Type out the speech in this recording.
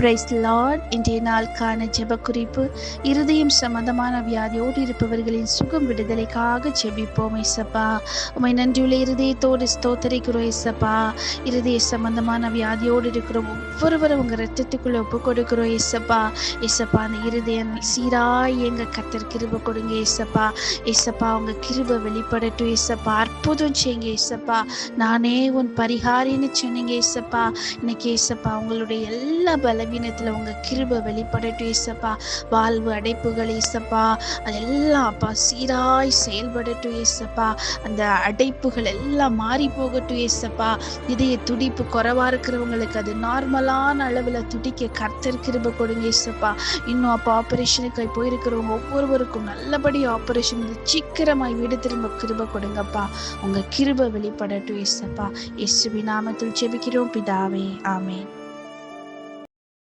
Price Lord இன்றைய நாளுக்கான ஜெப குறிப்பு இருதயம் சம்பந்தமான வியாதியோடு இருப்பவர்களின் சுகம் விடுதலைக்காக ஜெபிப்போம் ஏசப்பா உமை நன்றியுள்ள இருதயத்தோடு ஸ்தோத்தரிக்கிறோம் ஏசப்பா இருதய சம்பந்தமான வியாதியோடு இருக்கிற ஒவ்வொருவரும் உங்கள் ரத்தத்துக்குள்ளே ஒப்பு கொடுக்கிறோம் ஏசப்பா ஏசப்பா அந்த இருதயம் சீராய் எங்க கத்தர் கிருப கொடுங்க ஏசப்பா ஏசப்பா உங்கள் கிருப வெளிப்படட்டும் ஏசப்பா அற்புதம் செய்யுங்க ஏசப்பா நானே உன் பரிகாரின்னு சொன்னீங்க ஏசப்பா இன்னைக்கு ஏசப்பா உங்களுடைய எல்லா பலவீனத்தில் உங்கள் கிருப வெளிப்படட்டும் இசப்பா வாழ்வு அடைப்புகள் இசப்பா அதெல்லாம் அப்பா சீராய் செயல்படட்டும் இசப்பா அந்த அடைப்புகள் எல்லாம் மாறி போகட்டும் இசப்பா இதய துடிப்பு குறைவாக இருக்கிறவங்களுக்கு அது நார்மலான அளவில் துடிக்க கர்த்தர் கிருப கொடுங்க இசப்பா இன்னும் அப்போ ஆப்ரேஷனுக்கு போயிருக்கிறவங்க ஒவ்வொருவருக்கும் நல்லபடி ஆப்ரேஷன் சீக்கிரமாய் வீடு திரும்ப கிருப கொடுங்கப்பா. உங்கள் கிருப வெளிப்படட்டும் இசப்பா இயேசுவின் நாமத்தில் ஜெபிக்கிறோம் பிதாவே. ஆமேன்.